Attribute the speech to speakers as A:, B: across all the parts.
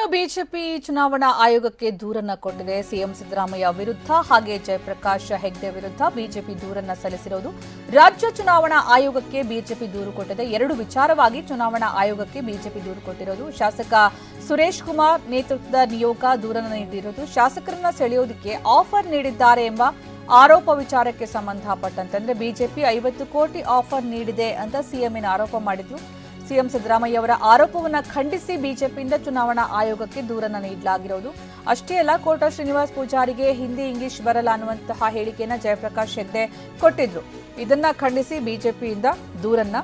A: ಇನ್ನು ಬಿಜೆಪಿ ಚುನಾವಣಾ ಆಯೋಗಕ್ಕೆ ದೂರನ್ನ ಕೊಟ್ಟಿದೆ. ಸಿಎಂ ಸಿದ್ದರಾಮಯ್ಯ ವಿರುದ್ಧ ಹಾಗೆ ಜಯಪ್ರಕಾಶ್ ಹೆಗ್ಡೆ ವಿರುದ್ಧ ಬಿಜೆಪಿ ದೂರನ್ನ ಸಲ್ಲಿಸಿರುವುದು ರಾಜ್ಯ ಚುನಾವಣಾ ಆಯೋಗಕ್ಕೆ ಬಿಜೆಪಿ ದೂರು ಕೊಟ್ಟಿದೆ. ಎರಡು ವಿಚಾರವಾಗಿ ಚುನಾವಣಾ ಆಯೋಗಕ್ಕೆ ಬಿಜೆಪಿ ದೂರು ಕೊಟ್ಟಿರೋದು. ಶಾಸಕ ಸುರೇಶ್ ಕುಮಾರ್ ನೇತೃತ್ವದ ನಿಯೋಗ ದೂರನ್ನು ನೀಡಿರೋದು. ಶಾಸಕರನ್ನ ಸೆಳೆಯೋದಕ್ಕೆ ಆಫರ್ ನೀಡಿದ್ದಾರೆ ಎಂಬ ಆರೋಪ ವಿಚಾರಕ್ಕೆ ಸಂಬಂಧಪಟ್ಟಂತೆ ಅಂದ್ರೆ ಬಿಜೆಪಿ ಐವತ್ತು ಕೋಟಿ ಆಫರ್ ನೀಡಿದೆ ಅಂತ ಸಿಎಂ ಆರೋಪ ಮಾಡಿದ್ರು. ಸಿಎಂ ಸಿದ್ದರಾಮಯ್ಯ ಅವರ ಆರೋಪವನ್ನು ಖಂಡಿಸಿ ಬಿಜೆಪಿಯಿಂದ ಚುನಾವಣಾ ಆಯೋಗಕ್ಕೆ ದೂರನ್ನು ನೀಡಲಾಗಿರೋದು. ಅಷ್ಟೇ ಅಲ್ಲ, ಕೋಟ ಶ್ರೀನಿವಾಸ್ ಪೂಜಾರಿಗೆ ಹಿಂದಿ, ಇಂಗ್ಲಿಷ್ ಬರಲ್ಲ ಅನ್ನುವಂತಹ ಹೇಳಿಕೆಯನ್ನು ಜಯಪ್ರಕಾಶ್ ಹೆಗ್ಡೆ ಕೊಟ್ಟಿದ್ರು. ಇದನ್ನ ಖಂಡಿಸಿ ಬಿಜೆಪಿಯಿಂದ ದೂರನ್ನ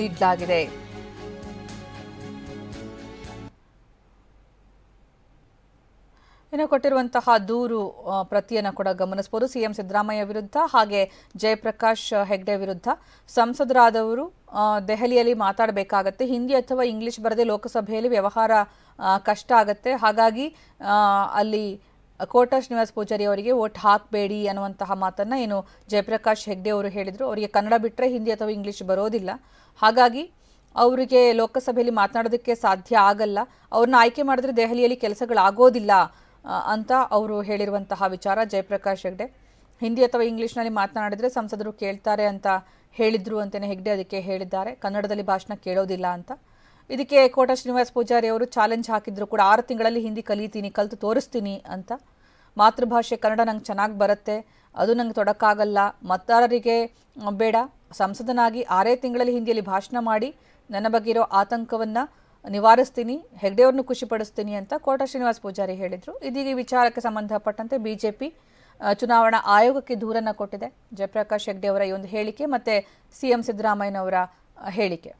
A: ನೀಡಲಾಗಿದೆ. ಇನ್ನು ಕೊಟ್ಟಿರುವಂತಹ ದೂರು ಪ್ರತಿಯನ್ನು ಕೂಡ ಗಮನಿಸಬಹುದು. ಸಿಎಂ ಸಿದ್ದರಾಮಯ್ಯ ವಿರುದ್ಧ ಹಾಗೆ ಜಯಪ್ರಕಾಶ್ ಹೆಗ್ಡೆ ವಿರುದ್ಧ ಸಂಸದರಾದವರು ದೆಹಲಿಯಲ್ಲಿ ಮಾತಾಡಬೇಕಾಗತ್ತೆ. ಹಿಂದಿ ಅಥವಾ ಇಂಗ್ಲಿಷ್ ಬರದೆ ಲೋಕಸಭೆಯಲ್ಲಿ ವ್ಯವಹಾರ ಕಷ್ಟ ಆಗತ್ತೆ. ಹಾಗಾಗಿ ಅಲ್ಲಿ ಕೋಟ ಶ್ರೀನಿವಾಸ ಪೂಜಾರಿ ಅವರಿಗೆ ಓಟ್ ಹಾಕಬೇಡಿ ಅನ್ನುವಂತಹ ಮಾತನ್ನ ಏನು ಜಯಪ್ರಕಾಶ್ ಹೆಗ್ಡೆ ಅವರು ಹೇಳಿದರು. ಅವರಿಗೆ ಕನ್ನಡ ಬಿಟ್ಟರೆ ಹಿಂದಿ ಅಥವಾ ಇಂಗ್ಲಿಷ್ ಬರೋದಿಲ್ಲ. ಹಾಗಾಗಿ, ಅವರಿಗೆ ಲೋಕಸಭೆಯಲ್ಲಿ ಮಾತನಾಡೋದಕ್ಕೆ ಸಾಧ್ಯ ಆಗಲ್ಲ. ಅವ್ರನ್ನ ಆಯ್ಕೆ ಮಾಡಿದ್ರೆ ದೆಹಲಿಯಲ್ಲಿ ಕೆಲಸಗಳಾಗೋದಿಲ್ಲ ಅಂತ ಅವರು ಹೇಳಿರುವಂತಹ ವಿಚಾರ ಜಯಪ್ರಕಾಶ್ ಹೆಗ್ಡೆ. ಹಿಂದಿ ಅಥವಾ ಇಂಗ್ಲಿಷ್ನಲ್ಲಿ ಮಾತನಾಡಿದರೆ ಸಂಸದರು ಕೇಳ್ತಾರೆ ಅಂತ ಹೇಳಿದ್ರು ಅಂತಲೇ ಹೆಗ್ಡೆ ಅದಕ್ಕೆ ಹೇಳಿದ್ದಾರೆ. ಕನ್ನಡದಲ್ಲಿ ಭಾಷಣ ಕೇಳೋದಿಲ್ಲ ಅಂತ. ಇದಕ್ಕೆ ಕೋಟ ಶ್ರೀನಿವಾಸ್ ಪೂಜಾರಿ ಅವರು ಚಾಲೆಂಜ್ ಹಾಕಿದ್ರು ಕೂಡ, ಆರು ತಿಂಗಳಲ್ಲಿ ಹಿಂದಿ ಕಲಿತೀನಿ, ಕಲಿತು ತೋರಿಸ್ತೀನಿ ಅಂತ. ಮಾತೃಭಾಷೆ ಕನ್ನಡ ನಂಗೆ ಚೆನ್ನಾಗಿ ಬರುತ್ತೆ, ಅದು ನಂಗೆ ತೊಡಕಾಗಲ್ಲ ಮತದಾರರಿಗೆ ಬೇಡ. ಸಂಸದನಾಗಿ ಆರೇ ತಿಂಗಳಲ್ಲಿ ಹಿಂದಿಯಲ್ಲಿ ಭಾಷಣ ಮಾಡಿ ನನ್ನ ಬಗ್ಗೆ ಇರೋ ಆತಂಕವನ್ನು ನಿವಾರಿಸ್ತೀನಿ, ಹೆಗ್ಡೆಯವ್ರನ್ನು ಖುಷಿಪಡಿಸ್ತೀನಿ ಅಂತ ಕೋಟ ಶ್ರೀನಿವಾಸ್ ಪೂಜಾರಿ ಹೇಳಿದರು. ಇದೀಗ ವಿಚಾರಕ್ಕೆ ಸಂಬಂಧಪಟ್ಟಂತೆ ಬಿಜೆಪಿ ಚುನಾವಣಾ ಆಯೋಗಕ್ಕೆ ದೂರನ್ನು ಕೊಟ್ಟಿದೆ. ಜಯಪ್ರಕಾಶ್ ಹೆಗ್ಡೆ ಅವರ ಈ ಒಂದು ಹೇಳಿಕೆ ಮತ್ತು ಸಿ ಎಂ ಸಿದ್ದರಾಮಯ್ಯನವರ ಹೇಳಿಕೆ.